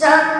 짠!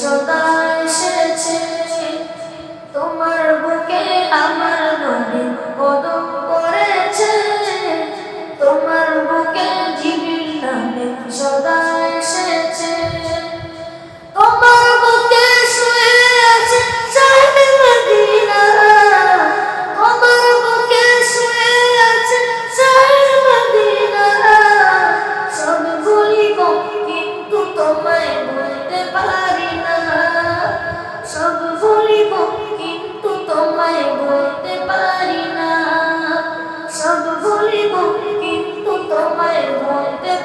সদা এসেছে। তোমার বুকে আমার